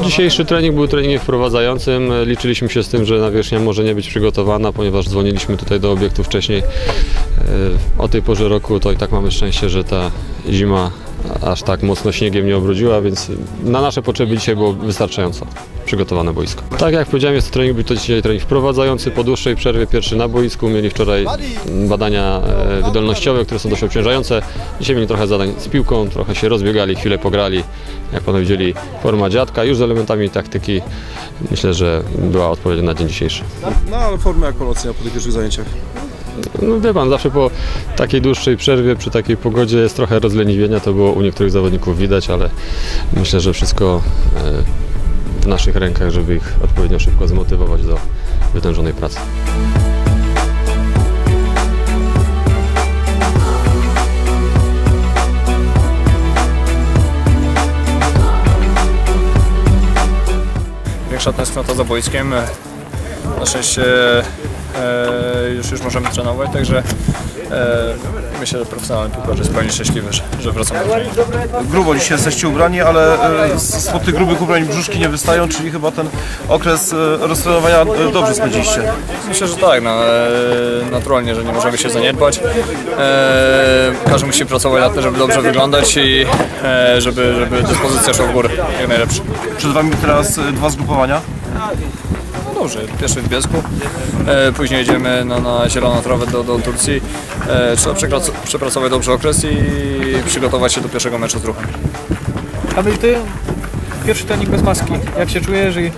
Dzisiejszy trening był treningiem wprowadzającym. Liczyliśmy się z tym, że nawierzchnia może nie być przygotowana, ponieważ dzwoniliśmy tutaj do obiektu wcześniej. E, O tej porze roku to i tak mamy szczęście, że ta zima aż tak mocno śniegiem nie obrodziła, więc na nasze potrzeby dzisiaj było wystarczająco przygotowane boisko. Tak jak powiedziałem, jest to trening, był to dzisiaj trening wprowadzający po dłuższej przerwie, pierwszy na boisku. Mieli wczoraj badania e, wydolnościowe, które są dość obciążające. Dzisiaj mieli trochę zadań z piłką, trochę się rozbiegali, chwilę pograli. Jak panowie widzieli, forma dziadka, już z elementami taktyki. Myślę, że była odpowiedź na dzień dzisiejszy. No ale jaką ocenia po tych pierwszych zajęciach? No wie pan, zawsze po takiej dłuższej przerwie, przy takiej pogodzie jest trochę rozleniwienia, to było u niektórych zawodników widać, ale myślę, że wszystko e, w naszych rękach, żeby ich odpowiednio szybko zmotywować do wytężonej pracy. Większa tęsknota za boiskiem. Na szczęście już, już możemy trenować, także e, myślę, że profesjonalny piłkarz jest pełni szczęśliwy, że, że wracamy do. Grubo dzisiaj jesteście ubrani, ale e, spod tych grubych ubrań brzuszki nie wystają, czyli chyba ten okres e, roztrenowania e, dobrze spędziliście. Myślę, że tak, no, e, naturalnie, że nie możemy się zaniedbać. E, każdy musi pracować na tym, żeby dobrze wyglądać i e, żeby, żeby dyspozycja szła w górę jak najlepsze. Przed Wami teraz e, dwa zgrupowania. No dobrze, pierwszy w Biesku, e, później jedziemy na, na zieloną trawę do, do Turcji. E, trzeba przepracować dobrze okres i przygotować się do pierwszego meczu z ruchem. Kamil, ty pierwszy trening bez maski. Jak się czujesz i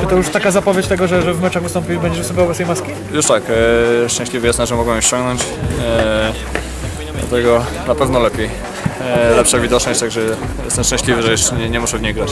czy to już taka zapowiedź tego, że, że w meczach wystąpisz będziesz występował bez tej maski? Już tak, e, szczęśliwy jestem, że mogłem ją ściągnąć. E, dlatego na pewno lepiej. E, lepsza widoczność, także jestem szczęśliwy, że jeszcze nie, nie muszę w niej grać.